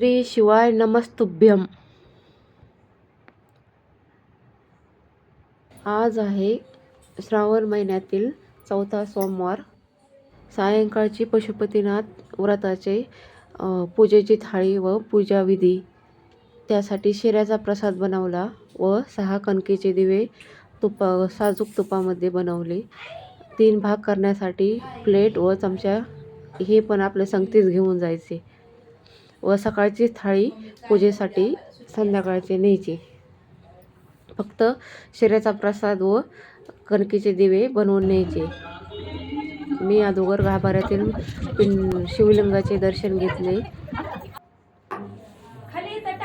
श्री शिवाय नमस्तुभ्यम. आज आहे श्रावण महिन्यातील चौथा सोमवार. सायंकाळची पशुपतीनाथ व्रताचे पूजेची थाळी व पूजाविधी. त्यासाठी शिऱ्याचा प्रसाद बनवला व सहा कणकेचे दिवे तुपा साजूक तुपामध्ये बनवले. तीन भाग करण्यासाठी प्लेट व चमचा हे पण आपले संगतीच घेऊन जायचे. व सकाळची थाळी पूजेसाठी संध्याकाळचे न्यायची. फक्त शिऱ्याचा प्रसाद व कणकेचे दिवे बनवून न्यायचे. मी अगोदर गाभाऱ्यातील पिं शिवलिंगाचे दर्शन घेतले. खाली इथं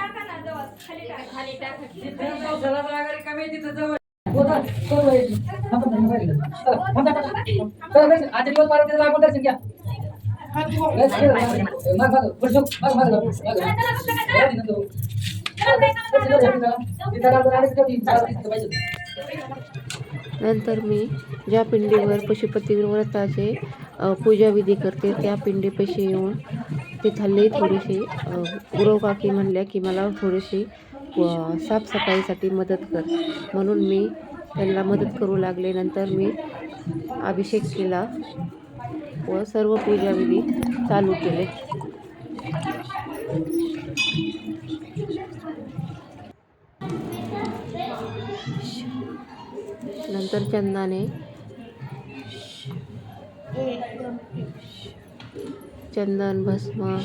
नंतर मी ज्या पिंडीवर पशुपती व्रताचे पूजा पूजाविधी करते त्या पिंडीपाशी येऊन तिथली थोडीशी अ, गुरवकाकी म्हणल्या की मला थोडीशी साफसफाईसाठी मदत कर. म्हणून मी त्यांना मदत करू लागले. नंतर मी अभिषेक केला. व सर्व पूजाविधी चालू केले. नंतर चंदाने चंदन भस्म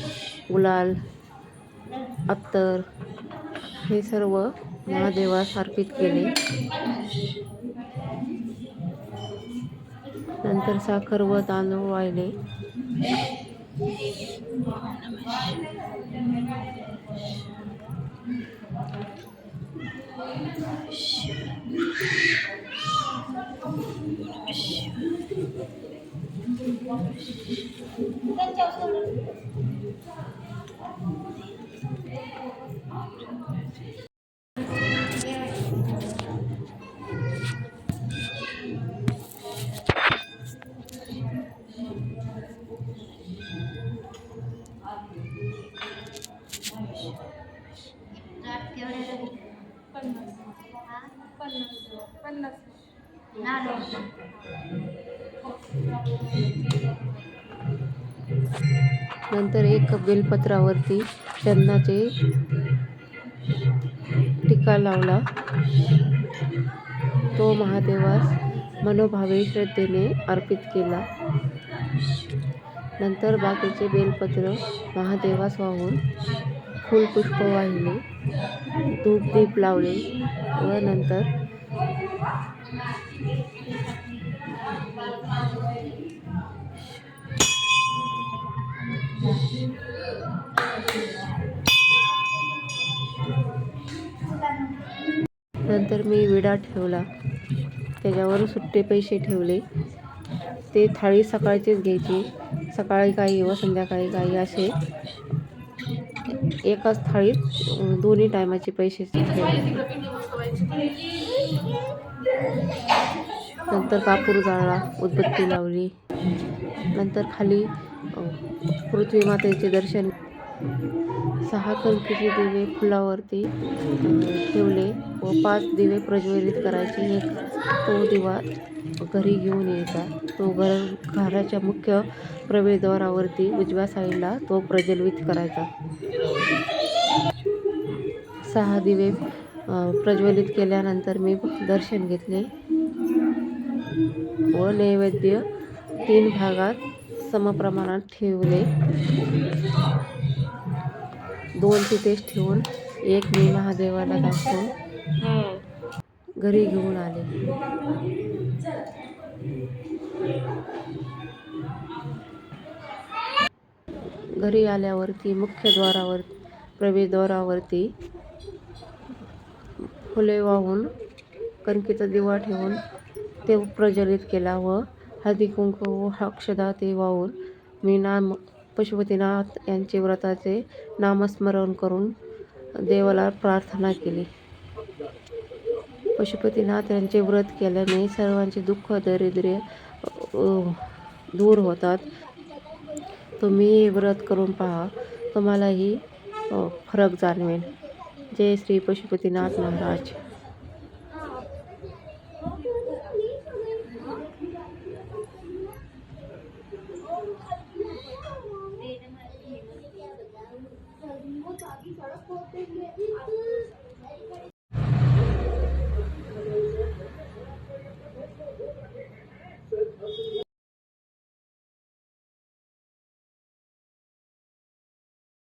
गुलाल अत्तर हे सर्व महादेवास अर्पित केले. नंतर साखर व तांदूळ वाळले. नंतर एक बेलपत्रावरती चंदनाचे टिका लावला. तो महादेवास मनोभावे श्रद्धेने अर्पित केला. नंतर बाकीचे बेलपत्र महादेवास वाहून फुलपुष्प वाहिले धूपदीप लावले व नंतर नंतर मी विडा ठेवला. त्याच्यावर सुट्टे पैसे ठेवले. ते थाळी सकाळचीच घ्यायची. सकाळी काही व संध्याकाळी काही असे एकाच थाळीत दोन्ही टायमाचे पैसे. नंतर कापूर जाळला उदबत्ती लावली. नंतर खाली पृथ्वी मातेचे दर्शन. सहा कणकेचे दिवे फुलावरती ठेवले व पाच दिवे प्रज्वलित करायचे. एक तो दिवा घरी घेऊन यायचा. तो घर घराच्या मुख्य प्रवेशद्वारावरती उजव्या साईडला तो प्रज्वलित करायचा. सहा दिवे प्रज्वलित केल्यानंतर मी दर्शन घेतले व नैवेद्य तीन भागात समप्रमाणात ठेवले. दोन तिथेच ठेवून एक मी महादेवाला दाखवून घरी घेऊन आले. घरी आल्यावरती मुख्यद्वारावर प्रवेशद्वारावरती फुले वाहून कणकेचा दिवा ठेवून ते प्रज्वलित केला व हळदी कुंकू व अक्षदा ते वाहून मी नाम पशुपतीनाथ यांचे व्रताचे नामस्मरण करून देवाला प्रार्थना केली. पशुपतीनाथ यांचे व्रत केल्याने सर्वांचे दुःख दरिद्र्य दूर होतात. तुम्ही हे व्रत करून पहा तुम्हालाही फरक जाणवेल. जय श्री पशुपतीनाथ महाराज.